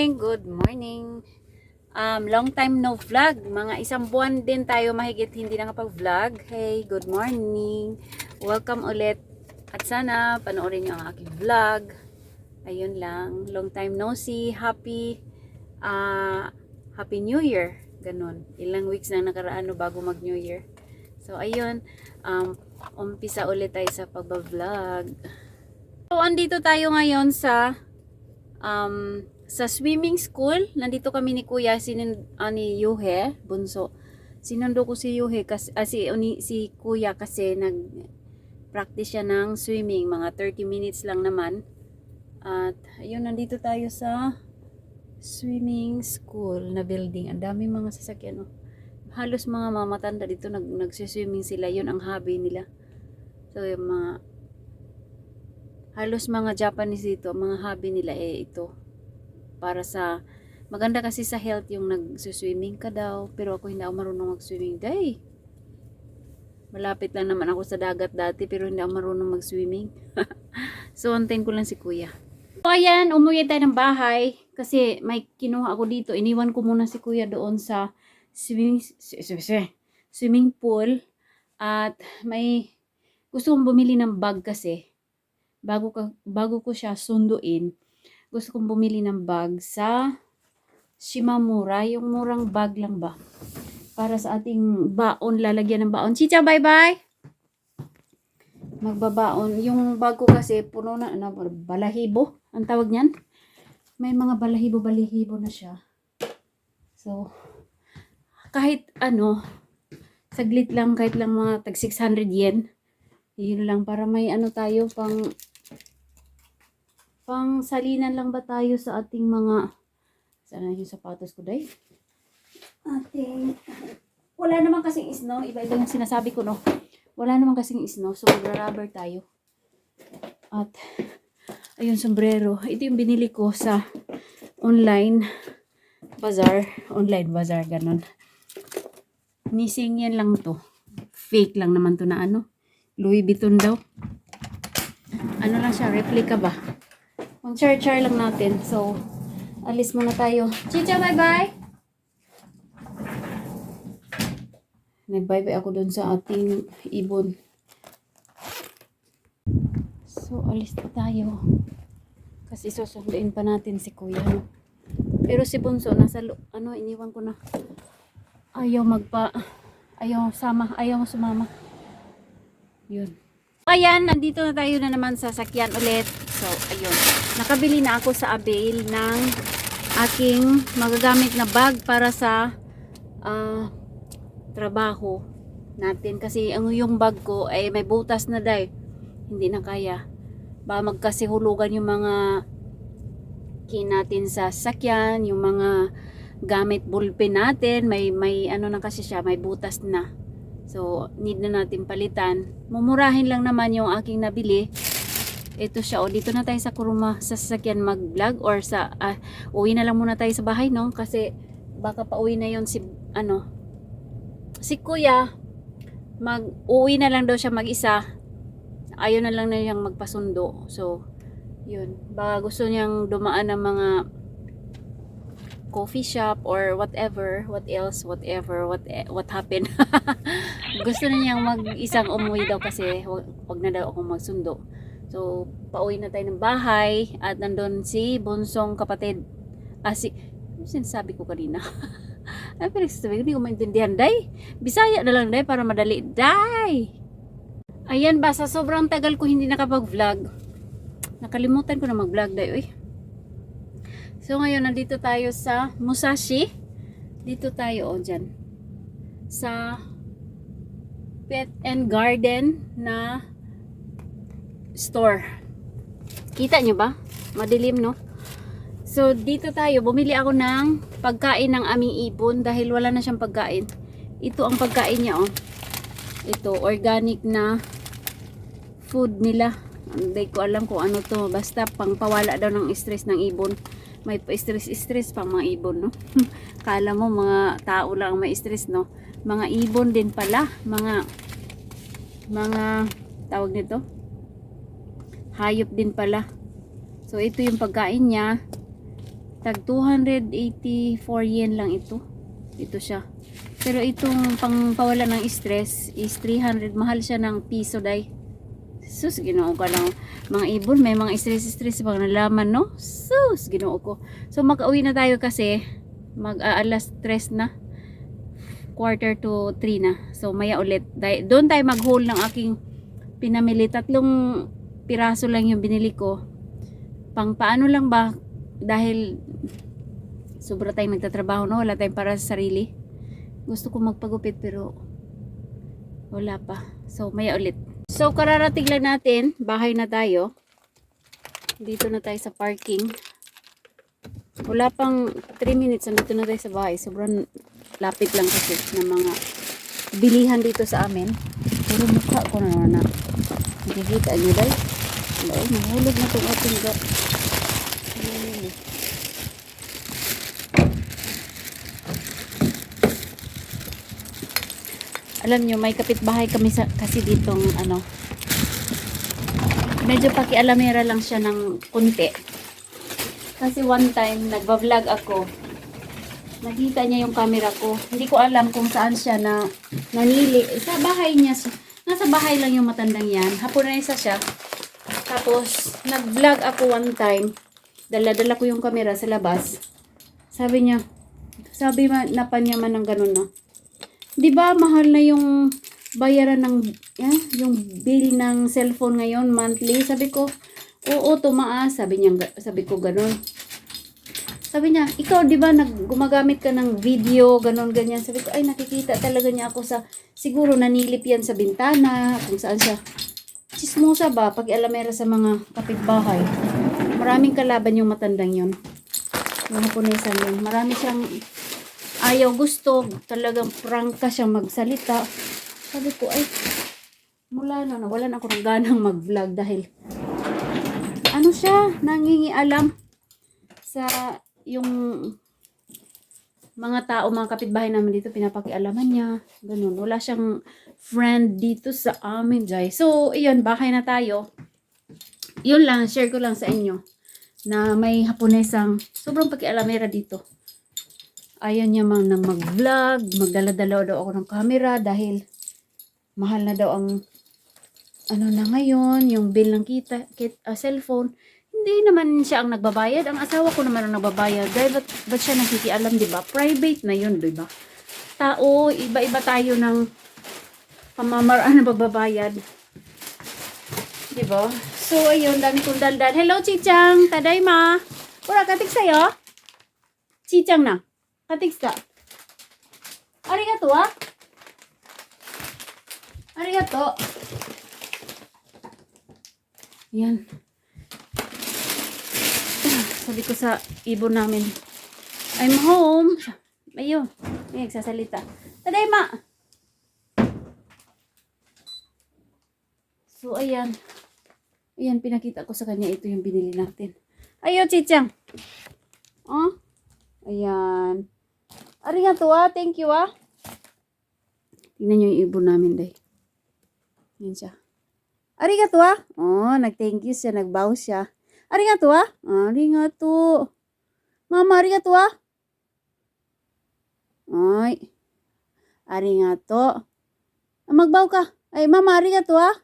morning, good morning. Um, long time no vlog. Mga isang buwan din tayo mahigit hindi nakapag-vlog. Hey, good morning. Welcome ulit. At sana panoorin niyo ang aking vlog. Ayun lang. Long time no see. Happy ah Happy New Year. Ganun. Ilang weeks na nakaraan no bago mag New Year. So ayun, um umpisa ulit tayo sa pagba-vlog. So andito tayo ngayon sa um, sa swimming school. Nandito kami ni Kuya, sinin, ah, ni Yuhe, bunso. Sinundo ko si Yuhe, kasi, ah, si, uni, si Kuya kasi nag practice siya ng swimming. Mga 30 minutes lang naman. At ayun, nandito tayo sa swimming school na building. Ang dami mga sasakyan. Oh. Halos mga mamatanda dito nag, nagsiswimming sila. Yun ang hobby nila. So yung mga halos mga Japanese dito, mga hobby nila eh ito. Para sa, maganda kasi sa health yung nag-swimming ka daw. Pero ako hindi ako marunong mag-swimming. Day! Malapit lang naman ako sa dagat dati pero hindi ako marunong mag-swimming. so, antayin ko lang si kuya. So, ayan, umuwi tayo ng bahay. Kasi may kinuha ako dito. Iniwan ko muna si kuya doon sa swimming, swimming pool. At may gusto kong bumili ng bag kasi bago, ka, bago ko siya sunduin, gusto kong bumili ng bag sa Shimamura, yung murang bag lang ba? Para sa ating baon, lalagyan ng baon. Chicha, bye-bye! Magbabaon. Yung bag ko kasi, puno na, ano, balahibo, ang tawag niyan. May mga balahibo-balahibo na siya. So, kahit ano, saglit lang, kahit lang mga tag 600 yen, yun lang, para may ano tayo, pang pang salinan lang ba tayo sa ating mga sana yung sapatos ko day? Ating wala naman kasing isno iba iba yung sinasabi ko no? Wala naman kasing isno so magra-rubber tayo. At ayun sombrero. Ito yung binili ko sa online bazaar. Online bazaar ganon missing yan lang to. Fake lang naman to na ano. Louis Vuitton daw. Ano lang siya replica ba ang char-char lang natin. So, alis muna tayo. Chicha, bye-bye! Nag-bye-bye ako dun sa ating ibon. So, alis na tayo. Kasi susunduin pa natin si kuya. Pero si Bunso, nasa, ano, iniwan ko na. Ayaw magpa, ayaw sama, ayaw sumama. Yun. Ayan, nandito na tayo na naman sa sakyan ulit. So, ayun. Nakabili na ako sa Avail ng aking magagamit na bag para sa ah, trabaho natin. Kasi ang yung bag ko ay may butas na dahil. Hindi na kaya. Ba magkasihulugan yung mga kin natin sa sakyan, yung mga gamit bulpen natin, may may ano na kasi siya, may butas na. So, need na natin palitan. Mumurahin lang naman yung aking nabili. Ito siya. O, dito na tayo sa kuruma sa sasakyan mag-vlog or sa, ah, uwi na lang muna tayo sa bahay, no? Kasi, baka pa uwi na yon si, ano, si kuya, mag, uwi na lang daw siya mag-isa. Ayaw na lang na niyang magpasundo. So, yun. Baka gusto niyang dumaan ng mga coffee shop or whatever, what else, whatever, what what happened. Gusto na niyang mag-isang umuwi daw kasi wag, wag na daw akong magsundo. So, pauwi na tayo ng bahay at nandun si bunsong kapatid. Ah, si, ano sinasabi ko kanina? Ay, pinagsasabi ko, hindi ko maintindihan, day. Bisaya na lang, day, para madali. Day! Ayan ba, sa sobrang tagal ko hindi nakapag-vlog. Nakalimutan ko na mag-vlog, day, uy. So ngayon nandito tayo sa Musashi. Dito tayo o dyan. Sa Pet and Garden na store. Kita nyo ba? Madilim no? So dito tayo, bumili ako ng pagkain ng aming ibon dahil wala na siyang pagkain. Ito ang pagkain niya oh. Ito, organic na food nila. Hindi ko alam kung ano to. Basta pangpawala daw ng stress ng ibon may pa-stress-stress pang mga ibon, no? Kala mo mga tao lang ang may stress, no? Mga ibon din pala, mga mga tawag nito hayop din pala. So ito yung pagkain niya. Tag 284 yen lang ito. Ito siya. Pero itong pang pawala ng stress is 300. Mahal siya ng piso day. Sus, ginoo ka lang. Mga ibon, may mga stress-stress pang nalaman, no? Sus, ginoo ko. So, mag-uwi na tayo kasi mag-aalas 3 na. Quarter to 3 na. So, maya ulit. Doon tayo mag-haul ng aking pinamili. Tatlong piraso lang yung binili ko. Pang paano lang ba? Dahil sobra tayong nagtatrabaho, no? Wala tayong para sa sarili. Gusto ko magpagupit pero wala pa. So, maya ulit. So, kararating lang natin. Bahay na tayo. Dito na tayo sa parking. Wala pang 3 minutes. Nandito na tayo sa bahay. Sobrang lapit lang kasi ng mga bilihan dito sa amin. Pero mukha ko na na. Nakikita niyo dahil. Ay, mahulog na itong ating. Ayun. Alam nyo, may kapitbahay kami sa, kasi ditong ano, medyo pakialamera lang siya ng kunti. Kasi one time, nagbablog ako, nakita niya yung camera ko. Hindi ko alam kung saan siya na nanili. Sa bahay niya, nasa bahay lang yung matandang yan. Haponesa siya. Tapos, nag-vlog ako one time. Dala-dala ko yung camera sa labas. Sabi niya, sabi man ng ganun na. Di ba mahal na yung bayaran ng, yan, yung bill ng cellphone ngayon, monthly? Sabi ko, oo, tumaas. Sabi niya, sabi ko ganun. Sabi niya, ikaw di ba nag gumagamit ka ng video, ganon ganyan. Sabi ko, ay nakikita talaga niya ako sa, siguro nanilip yan sa bintana, kung saan siya. Chismosa ba, pag alamera sa mga kapitbahay. Maraming kalaban yung matandang yun. Yung Haponesan yun. Marami siyang ayaw gusto, talagang prangka siyang magsalita. Sabi ko, ay, mula na, nawalan ako ng ganang mag-vlog dahil ano siya, nangingialam sa yung mga tao, mga kapitbahay namin dito, pinapakialaman niya. Ganun. Wala siyang friend dito sa amin, Jai. So, iyon, bahay na tayo. Yun lang, share ko lang sa inyo na may haponesang sobrang pakialamera dito. Ayaw niya mang nang mag-vlog, magdala-dala daw ako ng camera dahil mahal na daw ang ano na ngayon, yung bill ng kita, kit, ah, cellphone. Hindi naman siya ang nagbabayad. Ang asawa ko naman ang nagbabayad. Dahil ba't, ba't siya nakikialam, di ba? Private na yun, di ba? Tao, iba-iba tayo ng pamamaraan ng pagbabayad. Di ba? So, ayun, dami kong daldal. Hello, Chichang! Tadayma! Wala, katik sa'yo? Chichang na. Katik ka. Arigato, ah? Arigato. Yan. Sabi ko sa ibon namin, I'm home. Ayun, may nagsasalita. Tadayma! So, ayan. Ayan, pinakita ko sa kanya. Ito yung binili natin. Ayo, chichang. Oh. Ayan. Arigato ah. Thank you ah. Tingnan nyo yung ibon namin, day. Yan siya. Arigato ah. Oh, nag-thank you siya. Nag-bow siya. Arigato ah. Arigato. Mama, arigato ah. Ay. Arigato. Mag-bow ka. Ay, mama, arigato ah.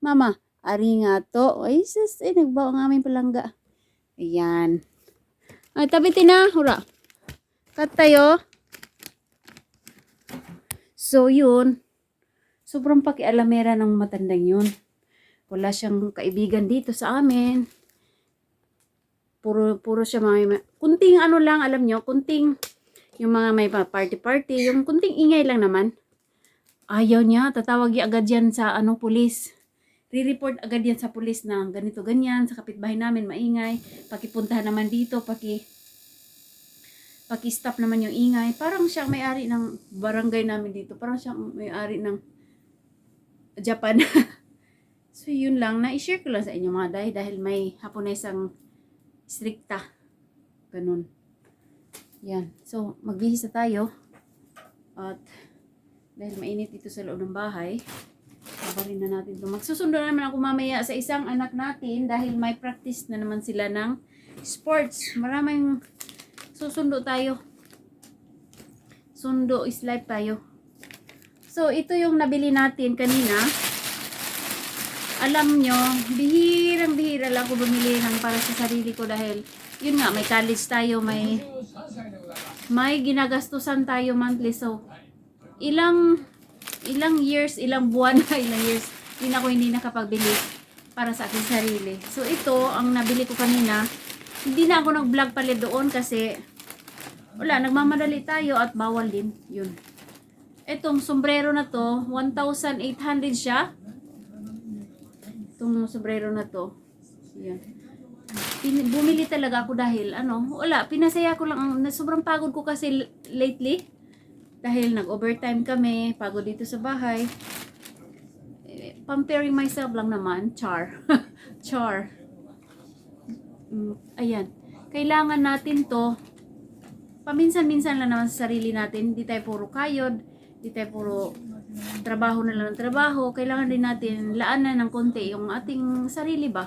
Mama, arigato. Ay, sus, ay, nagbawa ang aming palangga. Ayan. Ay, tabitin na. Hura. Cut tayo. So, yun. Sobrang pakialamera ng matandang yun. Wala siyang kaibigan dito sa amin. Puro, puro siya mga, kunting ano lang, alam nyo, kunting, yung mga may party-party, yung kunting ingay lang naman. Ayaw niya, tatawag niya agad yan sa ano, pulis re-report agad yan sa pulis na ganito ganyan sa kapitbahay namin maingay. Pakipuntahan naman dito paki paki-stop naman yung ingay. Parang siyang may-ari ng barangay namin dito. Parang siyang may-ari ng Japan. So yun lang. Na-share ko lang sa inyo mga dahil dahil may haponesang strikta. Ganun. Yan. So magbihis tayo. At dahil mainit dito sa loob ng bahay Sabarin na natin ito. Magsusundo na naman ako mamaya sa isang anak natin dahil may practice na naman sila ng sports. Maraming susundo tayo. Sundo is life tayo. So, ito yung nabili natin kanina. Alam nyo, bihirang-bihira lang ako bumili ng para sa sarili ko dahil, yun nga, may college tayo, may, may ginagastusan tayo monthly. So, ilang, ilang years, ilang buwan na, ilang years, din ako hindi nakapagbili para sa aking sarili. So, ito, ang nabili ko kanina, hindi na ako nag-vlog pala doon kasi, wala, nagmamadali tayo at bawal din. Yun. Itong sombrero na to, 1,800 siya. Itong sombrero na to. Yan. Pin- bumili talaga ako dahil, ano, wala, pinasaya ko lang. Sobrang pagod ko kasi lately. Dahil nag-overtime kami, pagod dito sa bahay. Eh, Pampering myself lang naman, char. char. Mm, ayan. Kailangan natin to paminsan-minsan lang naman sa sarili natin. Hindi tayo puro kayod, hindi tayo puro trabaho na lang ng trabaho. Kailangan din natin laanan ng konti yung ating sarili ba.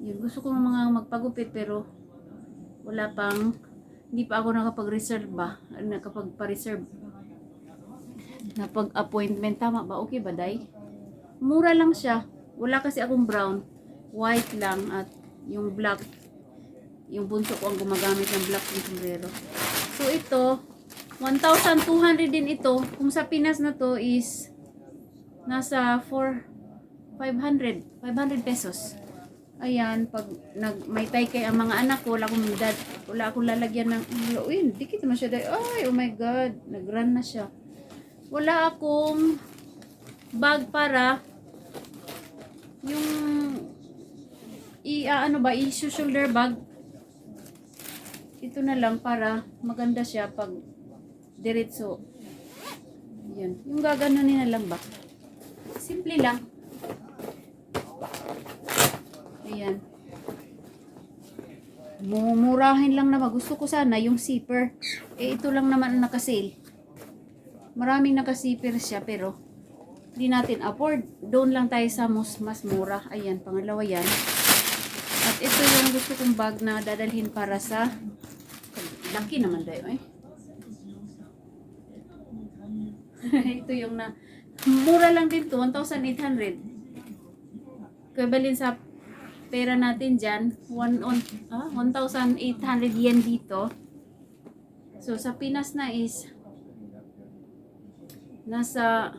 Yun, gusto ko mga magpagupit pero wala pang, hindi pa ako nakapag-reserve ba? Nakapag-pa-reserve. Napag-appointment. Tama ba? Okay ba, Day? Mura lang siya. Wala kasi akong brown. White lang at yung black yung bunso ko ang gumagamit ng black yung sombrero. So ito, 1,200 din ito. Kung sa Pinas na to is nasa 4 500, 500 pesos. Ayan, pag nag may tay kay ang mga anak ko, wala akong dad, wala akong lalagyan ng uy, dikit naman siya dahil, ay, oh my god, nag-run na siya. Wala akong bag para yung i ah, ano ba, i-shoulder bag ito na lang para maganda siya pag diretso. Yan. Yung gaganunin na lang ba? Simple lang. Ayan. Mumurahin lang naman. Gusto ko sana yung zipper. Eh, ito lang naman ang nakasale. Maraming nakasipper siya pero hindi natin afford. Doon lang tayo sa mas, mas mura. Ayan, pangalawa yan. At ito yung gusto kong bag na dadalhin para sa laki naman dayo eh. ito yung na mura lang din to 1,800 equivalent sa pera natin dyan 1 on, ah, 1,800 yen dito. So sa Pinas na is nasa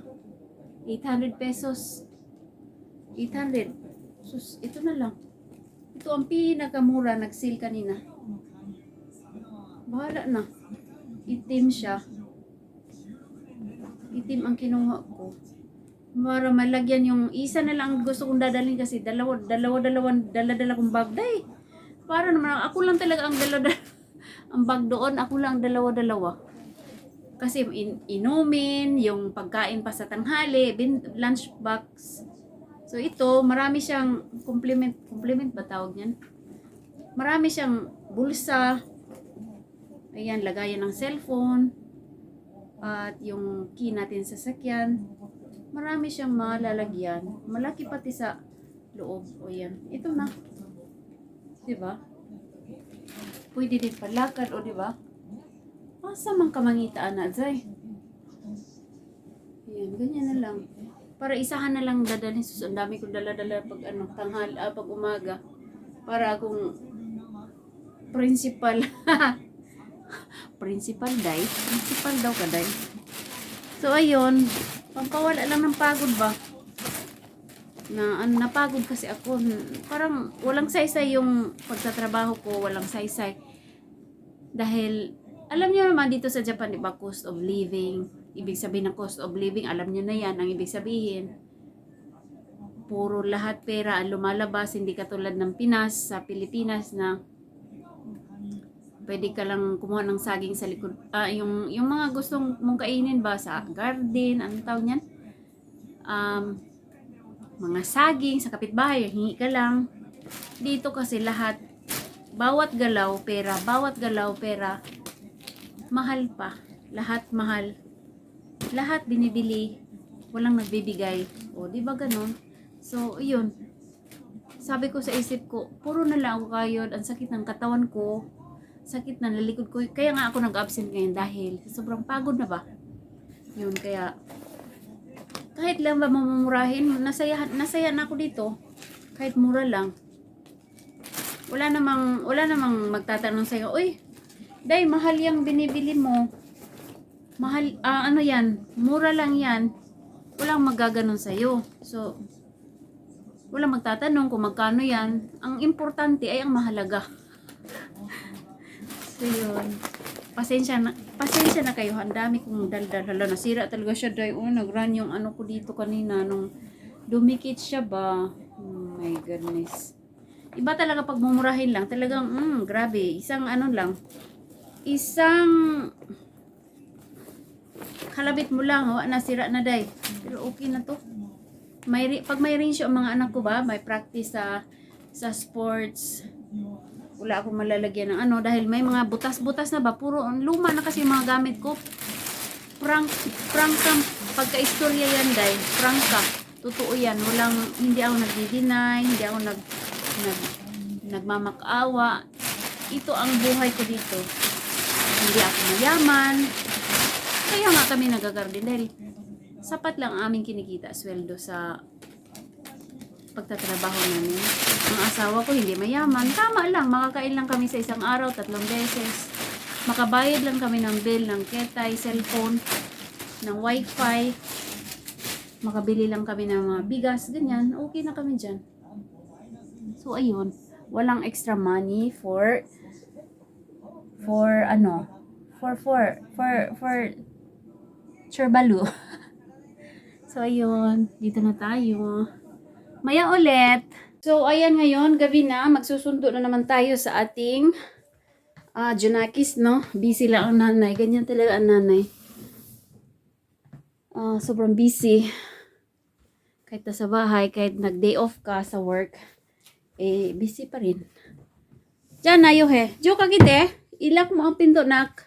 800 pesos. 800 sus ito na lang. Ito ang pinakamura nag-sale kanina. Bahala na. Itim siya. Itim ang kinuha ko para malagyan yung isa na lang ang gusto kong dadalhin kasi dalawa dalawa dalawa dala dala kong bag. Day para naman ako lang talaga ang dala ang bag doon. Ako lang dalawa dalawa. Kasi in, inumin yung pagkain pa sa tanghali bin, lunch box. So ito marami siyang complement complement ba tawag niyan? Marami siyang bulsa. Ayan lagayan ng cellphone at yung key natin sa sakyan. Marami siyang malalagyan. Malaki pati sa loob. O yan. Ito na. 'Di ba? Pwede din palakad o 'di ba? Asa man ka mangita na, Zay? Ayan, ganyan na lang. Para isahan na lang dadalhin sus. Ang dami kong dala-dala pag ano, tanghal, ah, pag umaga. Para akong principal. principal day. Principal daw ka day. So ayun, pampawala lang ng pagod ba? Na ano, napagod kasi ako. Parang walang saysay yung pagtatrabaho ko, walang saysay. Dahil alam niyo naman dito sa Japan, di ba, cost of living. Ibig sabihin ng cost of living, alam niyo na yan, ang ibig sabihin. Puro lahat pera ang lumalabas, hindi katulad ng Pinas, sa Pilipinas na pwede ka lang kumuha ng saging sa likod. Ah, yung, yung mga gustong mong kainin ba sa garden, anong tawag niyan? Um, mga saging sa kapitbahay, hingi ka lang. Dito kasi lahat, bawat galaw pera, bawat galaw pera, mahal pa. Lahat mahal. Lahat binibili, walang nagbibigay. O, di ba ganun? So, yun. sabi ko sa isip ko, puro na lang ako kayod, ang sakit ng katawan ko, sakit na nalikod ko. Kaya nga ako nag-absent ngayon dahil sobrang pagod na ba. Yun, kaya kahit lang ba mamumurahin, nasaya, nasaya na ako dito. Kahit mura lang. Wala namang, wala namang magtatanong sa'yo, Uy, Day, mahal yung binibili mo. Mahal, ah, ano yan, mura lang yan. Walang magaganon sa'yo. So, walang magtatanong kung magkano yan. Ang importante ay ang mahalaga. So, yun. Pasensya na, pasensya na kayo. Ang dami kong daldal. Hala, nasira talaga siya. Day, oh, nag-run yung ano ko dito kanina. Nung dumikit siya ba? Oh my goodness. Iba talaga pag mumurahin lang. Talagang, mm, grabe. Isang ano lang. Isang kalabit mo lang, oh, nasira na day. Pero okay na to. May, pag may range yung mga anak ko ba, may practice sa sa sports. Wala akong malalagyan ng ano dahil may mga butas-butas na ba, puro luma na kasi mga gamit ko. Prank, prank ka, pagka-istorya yan day, prank ka. Totoo yan, walang, hindi ako nagdi-deny, hindi ako nag, nag, nagmamakaawa. Ito ang buhay ko dito. Hindi ako mayaman. Kaya nga kami nagagarden dahil sapat lang ang aming kinikita, sweldo sa pagtatrabaho namin. Ang asawa ko hindi mayaman. Tama lang, makakain lang kami sa isang araw, tatlong beses. Makabayad lang kami ng bill ng ketay, cellphone, ng wifi. Makabili lang kami ng mga bigas, ganyan. Okay na kami dyan. So, ayun. Walang extra money for for ano for for for for Churbalu. so ayun, dito na tayo. Maya ulit. So ayan ngayon, gabi na, magsusundo na naman tayo sa ating ah Junakis, no? Busy lang ang nanay. Ganyan talaga ang nanay. Ah, sobrang busy. Kahit nasa bahay, kahit nag-day off ka sa work, eh, busy pa rin. Diyan na, he. Diyo ka gite. Ilak mo ang pinto, nak.